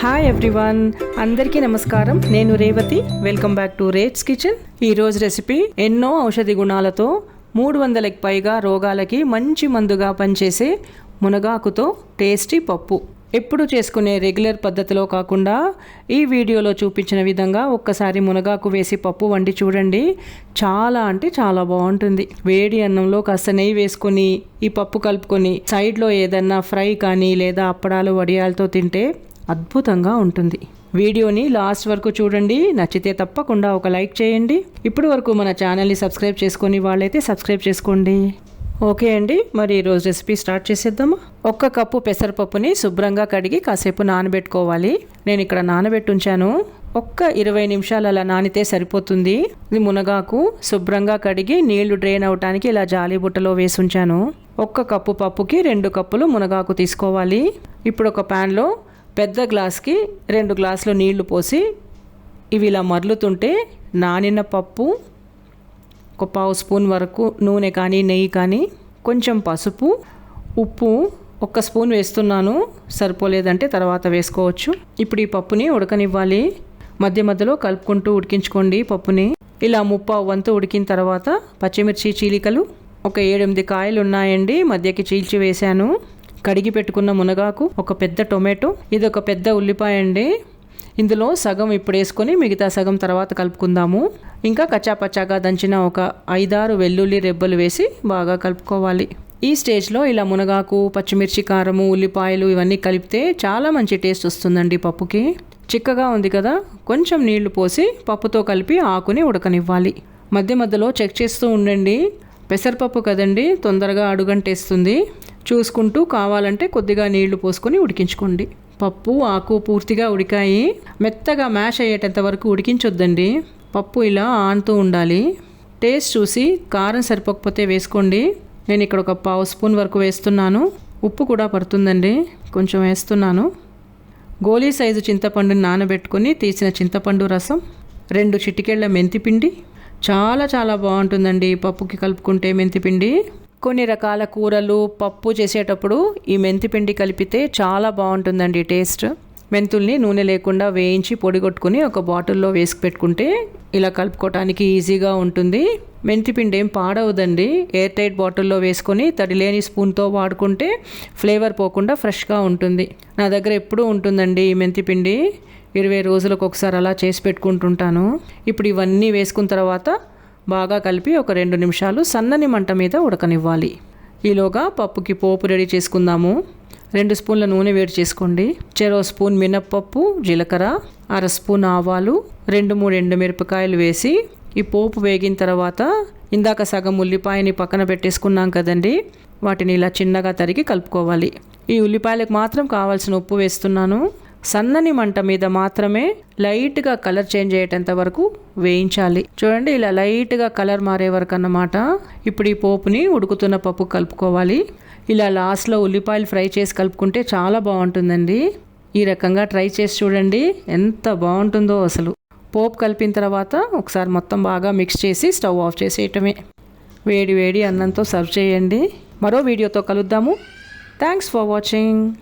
Hi everyone అందరికీ నమస్కారం. నేను Revathi. Welcome back to rates kitchen ఈరోజు రెసిపీ ఎన్నో ఔషధి గుణాలతో మూడు వందలకి పైగా రోగాలకి మంచి మందుగా పనిచేసే మునగాకుతో టేస్టీ పప్పు. ఎప్పుడు చేసుకునే రెగ్యులర్ పద్ధతిలో కాకుండా ఈ వీడియోలో చూపించిన విధంగా ఒక్కసారి మునగాకు వేసి పప్పు వండి చూడండి. చాలా అంటే చాలా బాగుంటుంది. వేడి అన్నంలో కాస్త నెయ్యి వేసుకొని ఈ పప్పు కలుపుకొని సైడ్లో ఏదన్నా ఫ్రై కానీ లేదా అప్పడాలు వడియాలతో తింటే అద్భుతంగా ఉంటుంది. వీడియోని లాస్ట్ వరకు చూడండి. నచ్చితే తప్పకుండా ఒక లైక్ చేయండి. ఇప్పటి వరకు మన ఛానల్ని సబ్స్క్రైబ్ చేసుకొని వాళ్ళైతే సబ్స్క్రైబ్ చేసుకోండి. ఓకే అండి. మరి ఈరోజు రెసిపీ స్టార్ట్ చేసేద్దామా? ఒక్క కప్పు పెసరపప్పుని శుభ్రంగా కడిగి కాసేపు నానబెట్టుకోవాలి. నేను ఇక్కడ నానబెట్టుంచాను. ఒక్క ఇరవై నిమిషాలు అలా నానితే సరిపోతుంది. ఇది మునగాకు శుభ్రంగా కడిగి నీళ్ళు డ్రైన్ అవటానికి ఇలా జాలి బుట్టలో వేసి ఉంచాను ఒక్క కప్పు పప్పుకి రెండు కప్పులు మునగాకు తీసుకోవాలి. ఇప్పుడు ఒక ప్యాన్లో పెద్ద గ్లాస్కి రెండు గ్లాసులు నీళ్ళు పోసి ఇవి ఇలా మరలుతుంటే నానిన పప్పు ఒక పావు స్పూన్ వరకు నూనె కానీ నెయ్యి కానీ కొంచెం పసుపు ఉప్పు ఒక్క స్పూన్ వేస్తున్నాను. సరిపోలేదంటే తర్వాత వేసుకోవచ్చు. ఇప్పుడు ఈ పప్పుని ఉడకనివ్వాలి. మధ్య మధ్యలో కలుపుకుంటూ ఉడికించుకోండి పప్పుని. ఇలా ముప్పావు వంతు ఉడికిన తర్వాత పచ్చిమిర్చి చీలికలు ఒక ఏడెనిమిది కాయలు ఉన్నాయండి మధ్యకి చీల్చి వేశాను. కడిగి పెట్టుకున్న మునగాకు ఒక పెద్ద టొమాటో ఇది ఒక పెద్ద ఉల్లిపాయ అండి. ఇందులో సగం ఇప్పుడు వేసుకొని మిగతా సగం తర్వాత కలుపుకుందాము. ఇంకా కచ్చాపచ్చాగా దంచిన ఒక ఐదారు వెల్లుల్లి రెబ్బలు వేసి బాగా కలుపుకోవాలి. ఈ స్టేజ్లో ఇలా మునగాకు పచ్చిమిర్చి కారము ఉల్లిపాయలు ఇవన్నీ కలిపితే చాలా మంచి టేస్ట్ వస్తుందండి పప్పుకి. చిక్కగా ఉంది కదా కొంచెం నీళ్ళు పోసి పప్పుతో కలిపి ఆకుని ఉడకనివ్వాలి. మధ్య మధ్యలో చెక్ చేస్తూ ఉండండి. పెసరపప్పు కదండి తొందరగా అడుగంటేస్తుంది. చూసుకుంటూ కావాలంటే కొద్దిగా నీళ్ళు పోసుకొని ఉడికించుకోండి. పప్పు ఆకు పూర్తిగా ఉడికాయి. మెత్తగా మ్యాష్ అయ్యేటంత వరకు ఉడికించొద్దండి. పప్పు ఇలా ఆనుతూ ఉండాలి. టేస్ట్ చూసి కారం సరిపోకపోతే వేసుకోండి. నేను ఇక్కడ ఒక పావు స్పూన్ వరకు వేస్తున్నాను. ఉప్పు కూడా పడుతుందండి. కొంచెం వేస్తున్నాను. గోలీ సైజు చింతపండుని నానబెట్టుకొని తీసిన చింతపండు రసం రెండు చిటికెళ్ళ మెంతిపిండి. చాలా చాలా బాగుంటుందండి పప్పుకి కలుపుకుంటే మెంతిపిండి. కొన్ని రకాల కూరలు పప్పు చేసేటప్పుడు ఈ మెంతిపిండి కలిపితే చాలా బాగుంటుందండి టేస్ట్. మెంతుల్ని నూనె లేకుండా వేయించి పొడి కొట్టుకుని ఒక బాటిల్లో వేసి పెట్టుకుంటే ఇలా కలుపుకోవటానికి ఈజీగా ఉంటుంది. మెంతిపిండి ఏం పాడవదండి. ఎయిర్ టైట్ బాటిల్లో వేసుకొని తడిలేని స్పూన్తో వాడుకుంటే ఫ్లేవర్ పోకుండా ఫ్రెష్గా ఉంటుంది. నా దగ్గర ఎప్పుడూ ఉంటుందండి ఈ మెంతిపిండి ఇరవై రోజులకు ఒకసారి అలా చేసి పెట్టుకుంటుంటాను. ఇప్పుడు ఇవన్నీ వేసుకున్న తర్వాత బాగా కలిపి ఒక రెండు నిమిషాలు సన్నని మంట మీద ఉడకనివ్వాలి. ఈలోగా పప్పుకి పోపు రెడీ చేసుకుందాము. రెండు స్పూన్ల నూనె వేడి చేసుకోండి. చెరో స్పూన్ మినప్పప్పు జీలకర్ర అర స్పూన్ ఆవాలు రెండు మూడు ఎండుమిరపకాయలు వేసి ఈ పోపు వేగిన తర్వాత ఇందాక సగం ఉల్లిపాయని పక్కన పెట్టేసుకున్నాం కదండి వాటిని ఇలా చిన్నగా తరిగి కలుపుకోవాలి. ఈ ఉల్లిపాయలకు మాత్రం కావాల్సిన ఉప్పు వేస్తున్నాను. సన్నని మంట మీద మాత్రమే లైట్గా కలర్ చేంజ్ అయ్యేటంత వరకు వేయించాలి. చూడండి ఇలా లైట్గా కలర్ మారే వరకు అన్నమాట. ఇప్పుడు ఈ పోపుని ఉడుకుతున్న పప్పు కలుపుకోవాలి. ఇలా లాస్ట్లో ఉల్లిపాయలు ఫ్రై చేసి కలుపుకుంటే చాలా బాగుంటుందండి. ఈ రకంగా ట్రై చేసి చూడండి ఎంత బాగుంటుందో అసలు. పోపు కలిపిన తర్వాత ఒకసారి మొత్తం బాగా మిక్స్ చేసి స్టవ్ ఆఫ్ చేసేయటమే. వేడి వేడి అన్నంతో సర్వ్ చేయండి. మరో వీడియోతో కలుద్దాము. Thanks for watching.